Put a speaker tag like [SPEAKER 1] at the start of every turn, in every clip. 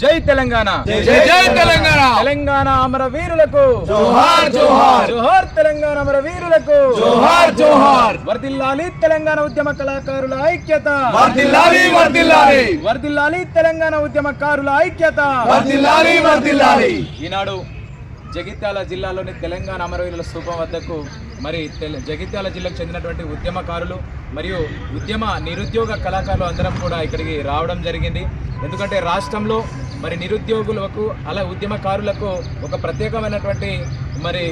[SPEAKER 1] జై తెలంగాణ.
[SPEAKER 2] జై జై తెలంగాణ.
[SPEAKER 1] తెలంగాణ అమర వీరులకు
[SPEAKER 2] జోహార్ జోహార్.
[SPEAKER 1] జోహార్ తెలంగాణ అమర వీరులకు
[SPEAKER 2] జోహార్ జోహార్.
[SPEAKER 1] వర్దిల్లాలి తెలంగాణ ఉద్యమ కళాకారుల ఐక్యత.
[SPEAKER 2] వర్దిల్లాలి వర్దిల్లాలి.
[SPEAKER 1] వర్దిల్లాలి తెలంగాణ ఉద్యమకారుల ఐక్యత.
[SPEAKER 2] వర్దిల్లాలి వర్దిల్లాలి.
[SPEAKER 1] ఈనాడు జగిత్యాల జిల్లాలోని తెలంగాణ అమరవీరుల స్థూపం వద్దకు మరి తెల- జగిత్యాల జిల్లాకు చెందినటువంటి ఉద్యమకారులు మరియు ఉద్యమ నిరుద్యోగ కళాకారులు అందరం కూడా ఇక్కడికి రావడం జరిగింది. ఎందుకంటే రాష్ట్రంలో మరి నిరుద్యోగులకు అలా ఉద్యమకారులకు ఒక ప్రత్యేకమైనటువంటి మరి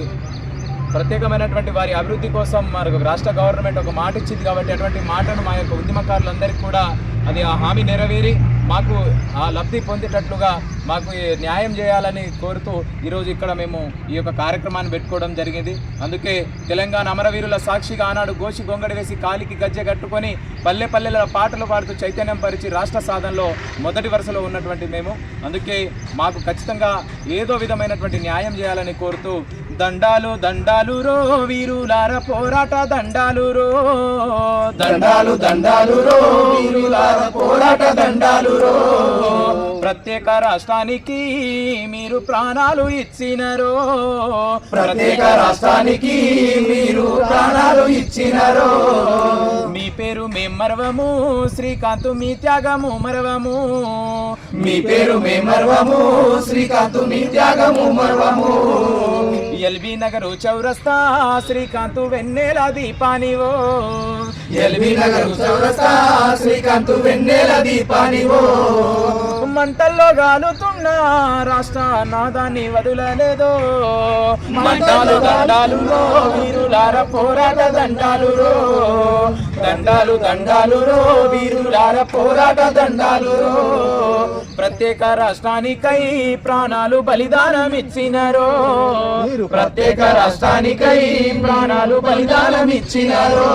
[SPEAKER 1] ప్రత్యేకమైనటువంటి వారి అభివృద్ధి కోసం మనకు రాష్ట్ర గవర్నమెంట్ ఒక మాట ఇచ్చింది కాబట్టి అటువంటి మాటను మా యొక్క ఉద్యమకారులందరికీ కూడా అది ఆ హామీ నెరవేరి మాకు ఆ లబ్ధి పొందేటట్లుగా మాకు ఈ న్యాయం చేయాలని కోరుతూ ఈరోజు ఇక్కడ మేము ఈ యొక్క కార్యక్రమాన్ని పెట్టుకోవడం జరిగింది. అందుకే తెలంగాణ అమరవీరుల సాక్షిగా ఆనాడు గోషి గొంగడి వేసి కాలికి గజ్జె కట్టుకొని పల్లె పల్లెల పాటలు పాడుతూ చైతన్యం పరిచి రాష్ట్ర సాధనలో మొదటి వరుసలో ఉన్నటువంటి మేము. అందుకే మాకు ఖచ్చితంగా ఏదో విధమైనటువంటి న్యాయం చేయాలని కోరుతూ దండాలు దండాలు రో వీరులార పోరాట దండాలు రో.
[SPEAKER 2] దండాలు దండాలు రో వీరులార పోరాట దండాలు రో.
[SPEAKER 1] ప్రత్యేక రాష్ట్రానికి మీరు ప్రాణాలు ఇచ్చినరో.
[SPEAKER 2] ప్రత్యేక రాష్ట్రానికి మీరు ప్రాణాలు ఇచ్చినారో.
[SPEAKER 1] మీ పేరు మేం మరవము శ్రీకాంత్ మీ త్యాగము మరవము.
[SPEAKER 2] మీ పేరు మే మర్వము శ్రీకాంత్ మీ త్యాగము మర్వము.
[SPEAKER 1] ఎల్బీ నగరు చౌరస్తా శ్రీకాంత్ వెన్నెల దీపానివో.
[SPEAKER 2] ఎల్బీ నగర్ చౌరస్తా శ్రీకాంత్ వెన్నెల దీపానివో.
[SPEAKER 1] మంటల్లో గాలుతున్న రాష్ట్ర నాదాన్ని వదులలేదో మంటలు దండాలు వీరులార పోరాట దండాలు దండాలు దండాలు రో వీరులార పోరాట దండాలు రో. ప్రత్యేక రాష్ట్రానికై ప్రాణాలు బలిదానం ఇచ్చినరో ప్రత్యేక రాష్ట్రానికై ప్రాణాలు బలిదానం ఇచ్చినారో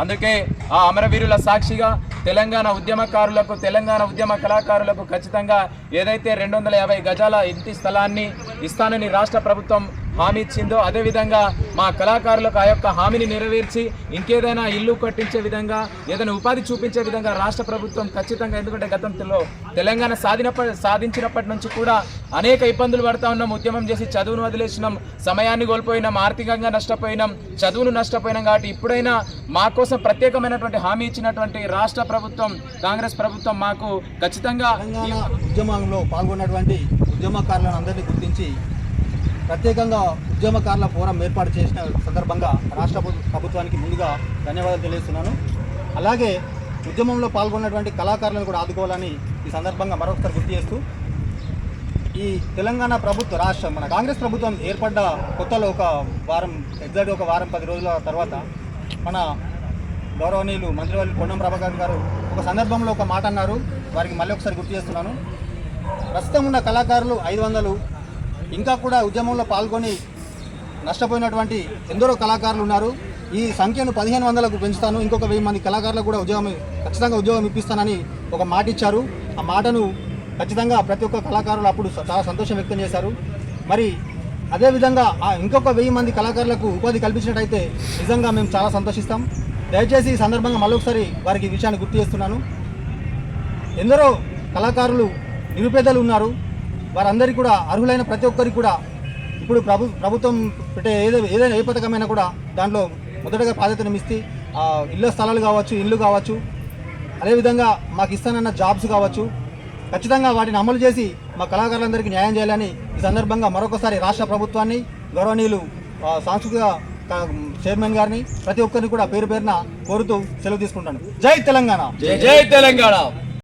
[SPEAKER 1] అందుకే ఆ అమరవీరుల సాక్షిగా తెలంగాణ ఉద్యమకారులకు తెలంగాణ ఉద్యమ కళాకారులకు ఖచ్చితంగా ఏదైతే రెండు వందల యాభై గజాల ఇంటి స్థలాన్ని ఇస్తానని రాష్ట్ర ప్రభుత్వం హామీ ఇచ్చిందో అదేవిధంగా మా కళాకారులకు ఆ యొక్క హామీని నెరవేర్చి ఇంకేదైనా ఇల్లు కట్టించే విధంగా ఏదైనా ఉపాధి చూపించే విధంగా రాష్ట్ర ప్రభుత్వం ఖచ్చితంగా ఎందుకంటే గతంలో తెలంగాణ సాధినప్ప సాధించినప్పటి నుంచి కూడా అనేక ఇబ్బందులు పడతా ఉన్నాం ఉద్యమం చేసి చదువును వదిలేసినాం సమయాన్ని కోల్పోయినాం ఆర్థికంగా నష్టపోయినాం చదువును నష్టపోయినాం కాబట్టి ఇప్పుడైనా మా కోసం ప్రత్యేకమైనటువంటి హామీ ఇచ్చినటువంటి రాష్ట్ర ప్రభుత్వం కాంగ్రెస్ ప్రభుత్వం మాకు ఖచ్చితంగా
[SPEAKER 3] ఉద్యమంలో పాల్గొన్నటువంటి ఉద్యమకారులను అందరినీ గుర్తించి ప్రత్యేకంగా ఉద్యమకారుల ఫోరం ఏర్పాటు చేసిన సందర్భంగా రాష్ట్ర ప్రభుత్వానికి ముందుగా ధన్యవాదాలు తెలియజేస్తున్నాను. అలాగే ఉద్యమంలో పాల్గొన్నటువంటి కళాకారులను కూడా ఆదుకోవాలని ఈ సందర్భంగా మరొకసారి గుర్తు చేస్తూ ఈ తెలంగాణ ప్రభుత్వ రాష్ట్రం మన కాంగ్రెస్ ప్రభుత్వం ఏర్పడ్డ కొత్తలో ఒక వారం ఎగ్జాక్ట్ ఒక వారం పది రోజుల తర్వాత మన గౌరవనీయులు మంత్రివర్యులు కొండం ప్రభాకర్ గారు ఒక సందర్భంలో ఒక మాట అన్నారు. వారికి మళ్ళీ ఒకసారి గుర్తు చేస్తున్నాను. ప్రస్తుతం ఉన్న కళాకారులు ఐదు వందలు ఇంకా కూడా ఉద్యమంలో పాల్గొని నష్టపోయినటువంటి ఎందరో కళాకారులు ఉన్నారు. ఈ సంఖ్యను పదిహేను వందలకు పెంచుతాను. ఇంకొక వెయ్యి మంది కళాకారులకు కూడా ఉద్యోగం ఖచ్చితంగా ఉద్యోగం ఇప్పిస్తానని ఒక మాట ఇచ్చారు. ఆ మాటను ఖచ్చితంగా ప్రతి ఒక్క కళాకారులు అప్పుడు చాలా సంతోషం వ్యక్తం చేశారు. మరి అదేవిధంగా ఆ ఇంకొక వెయ్యి మంది కళాకారులకు ఉపాధి కల్పించినట్టయితే నిజంగా మేము చాలా సంతోషిస్తాం. దయచేసి ఈ సందర్భంగా మళ్ళొకసారి వారికి ఈ విషయాన్ని గుర్తు చేస్తున్నాను. ఎందరో కళాకారులు నిరుపేదలు ఉన్నారు. వారందరికీ కూడా అర్హులైన ప్రతి ఒక్కరికి కూడా ఇప్పుడు ప్రభు ప్రభుత్వం పెట్టే ఏదో ఏదైనా ఏ పథకమైనా కూడా దాంట్లో మొదటగా ప్రాధాన్యతను ఇస్తే ఇళ్ళ స్థలాలు కావచ్చు ఇల్లు కావచ్చు అదేవిధంగా మాకు ఇస్తానన్న జాబ్స్ కావచ్చు ఖచ్చితంగా వాటిని అమలు చేసి మా కళాకారులందరికీ న్యాయం చేయాలని ఈ సందర్భంగా మరొకసారి రాష్ట్ర ప్రభుత్వాన్ని గౌరవనీయులు సాంస్కృతిక చైర్మన్ గారిని ప్రతి ఒక్కరిని కూడా పేరు పేరున కోరుతూ సెలవు తీసుకుంటాను జై తెలంగాణ!
[SPEAKER 2] జై తెలంగాణ!